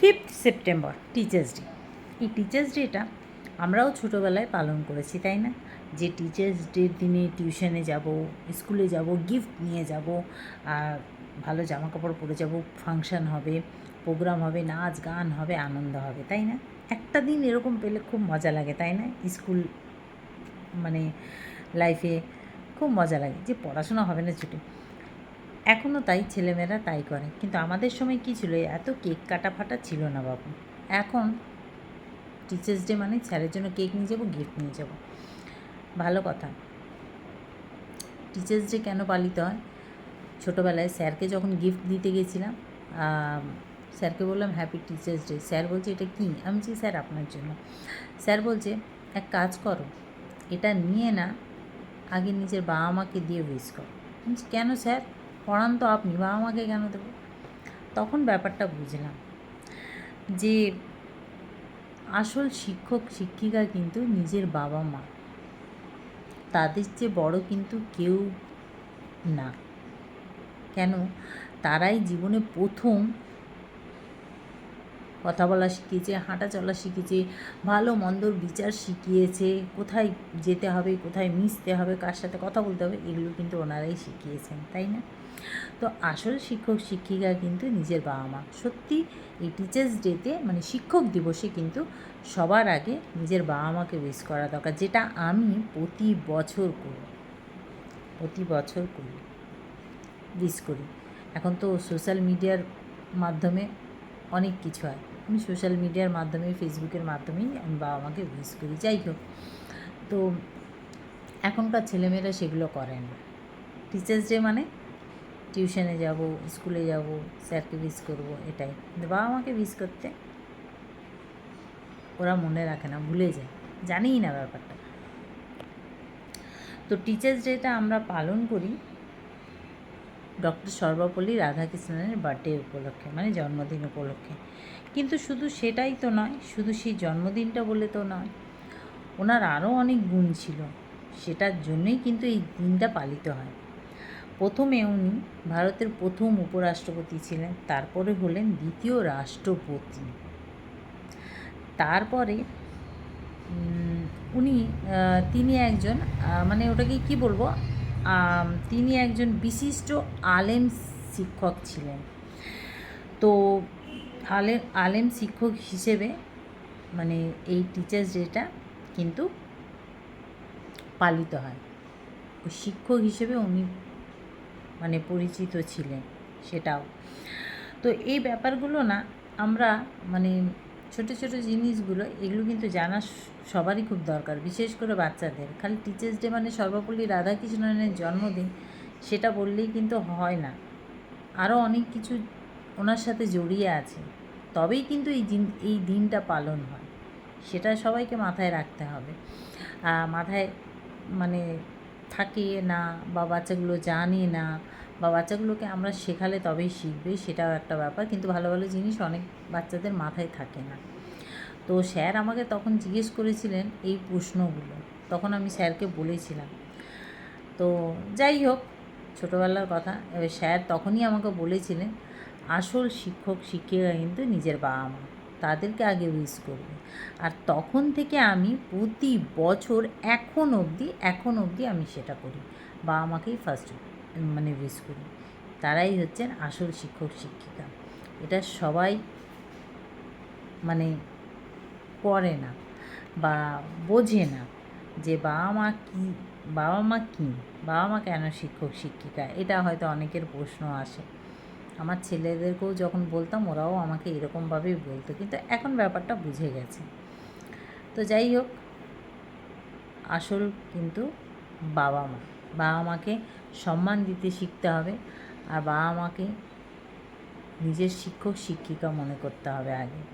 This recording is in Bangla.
ফিফথ সেপ্টেম্বর টিচার্স ডে এই টিচার্স ডেটা আমরাও ছোটোবেলায় পালন করেছি, তাই না? যে টিচার্স ডের দিনে টিউশনে যাব স্কুলে যাব গিফট নিয়ে যাব ভালো জামা কাপড় পরে যাব ফাংশন হবে প্রোগ্রাম হবে, নাচ গান হবে, আনন্দ হবে, তাই না? একটা দিন এরকম পেলে খুব মজা লাগে, তাই না? স্কুল মানে লাইফে খুব মজা লাগে, যে পড়াশোনা হবে না ছুটি। এখনও তাই ছেলেমেয়েরা তাই করে। কিন্তু আমাদের সময় কী ছিল? এত কেক কাটা ফাটা ছিল না বাবু। এখন টিচার্স ডে মানে স্যারের জন্য কেক নিয়ে যাব, গিফট নিয়ে যাব। ভালো কথা। টিচার্স ডে কেন পালিত হয়? ছোটোবেলায় স্যারকে যখন গিফট দিতে গেছিলাম স্যারকে বললাম হ্যাপি টিচার্স ডে স্যার বলছে, এটা কী? আমি বলছি, স্যার, আপনার জন্য। স্যার বলছে, এক কাজ করো, এটা নিয়ে না, আগে নিজের বাবা মাকে দিয়ে উইশ করো। কেন স্যার? পড়ান তো আপনি বা আমাকে কেন দেবো? তখন ব্যাপারটা বুঝলাম যে আসল শিক্ষক, শিক্ষিকা কিন্তু নিজের বাবা মা। তাদের যে বড় কিন্তু কেউ না। কেন? তারাই জীবনে প্রথম কথা বলা শিখিয়েছে হাঁটা চলা শিখিয়েছে ভালো মন্দর বিচার শিখিয়েছে, কোথায় যেতে হবে, কোথায় মিশতে হবে, কার সাথে কথা বলতে হবে, এগুলো কিন্তু ওনারাই শিখিয়েছেন, তাই না? তো আসল শিক্ষক শিক্ষিকা কিন্তু নিজের বাবা মা। সত্যি, এই টিচার্স ডেতে মানে শিক্ষক দিবসে কিন্তু সবার আগে নিজের বাবা মাকে উইশ করা দরকার, যেটা আমি প্রতি বছর করি। প্রতি বছর করি উইশ করি। এখন তো সোশ্যাল মিডিয়ার মাধ্যমে অনেক কিছু হয়। আমি সোশ্যাল মিডিয়ার মাধ্যমে, ফেসবুকের মাধ্যমেই আমি বাবা মাকে উইশ করি, যাই হোক। তো এখনকার ছেলেমেয়েরা সেগুলো করে না। টিচার্স ডে মানে টিউশনে যাব স্কুলে যাব স্যারকে উইশ করব, এটাই। কিন্তু বাবা মাকে উইশ করতে ওরা মনে রাখে না, ভুলে যায়। জানেই না ব্যাপারটা। তো টিচার্স ডেটা আমরা পালন করি ডক্টর সর্বপল্লী রাধাকৃষ্ণনের বার্থডে উপলক্ষে মানে জন্মদিন উপলক্ষে। কিন্তু শুধু সেটাই তো নয়, শুধু সেই জন্মদিনটা বলে তো নয়, ওনার আরও অনেক গুণ ছিল, সেটার জন্যই কিন্তু এই দিনটা পালিত হয়। প্রথমে উনি ভারতের প্রথম উপরাষ্ট্রপতি ছিলেন, তারপরে হলেন দ্বিতীয় রাষ্ট্রপতি। তারপরে উনি তিনি একজন মানে ওটাকে কি বলব তিনি একজন বিশিষ্ট আলেম শিক্ষক ছিলেন। আলেম আলেম শিক্ষক হিসেবে মানে এই টিচার্স ডেটা কিন্তু পালিত হয়। ওই শিক্ষক হিসেবে উনি মানে পরিচিত ছিলেন সেটাও। তো এই ব্যাপারগুলো না আমরা মানে ছোট ছোট জিনিসগুলো এগুলো কিন্তু জানা সবারই খুব দরকার, বিশেষ করে বাচ্চাদের। খালি টিচার্স ডে মানে সর্বপল্লী রাধাকৃষ্ণনের জন্মদিন সেটা বললেই কিন্তু হয় না। আরও অনেক কিছু ওনার সাথে জড়িয়ে আছে। তবেই কিন্তু এই দিন, এই দিনটা পালন হয়। সেটা সবাইকে মাথায় রাখতে হবে। মাথায় মানে থাকে না, বা বাচ্চাগুলো জানে না, বা বাচ্চাগুলোকে আমরা শেখালে তবেই শিখবে, সেটাও একটা ব্যাপার। কিন্তু ভালো ভালো জিনিস অনেক বাচ্চাদের মাথায় থাকে না। তো স্যার আমাকে তখন জিজ্ঞেস করেছিলেন এই প্রশ্নগুলো। তখন আমি স্যারকে বলেছিলাম। তো যাই হোক, ছোটোবেলার কথা। এবার স্যার তখনই আমাকে বলেছিলেন আসল শিক্ষক শিক্ষিকা কিন্তু নিজের বাবা মা। তাদেরকে আগে উইশ করবে। আর তখন থেকে আমি প্রতি বছর এখন অবধি এখন অবধি আমি সেটা করি। বাবা মাকেই ফার্স্ট মানে উইস করি। তারাই হচ্ছেন আসল শিক্ষক শিক্ষিকা। এটা সবাই মানে করে না বা বোঝে না যে বাবা মা কী, বাবা মা কী, বাবা মা কেন শিক্ষক শিক্ষিকা? এটা হয়তো অনেকের প্রশ্ন আসে। আমার ছেলেদেরকেও যখন বলতাম, ওরাও আমাকে এরকমভাবেই বলতো। কিন্তু এখন ব্যাপারটা বুঝে গেছে। তো যাই হোক, আসল কিন্তু বাবা মা। বাবা মাকে সম্মান দিতে শিখতে হবে আর বাবা মাকে নিজের শিক্ষক, শিক্ষিকা মনে করতে হবে আগে।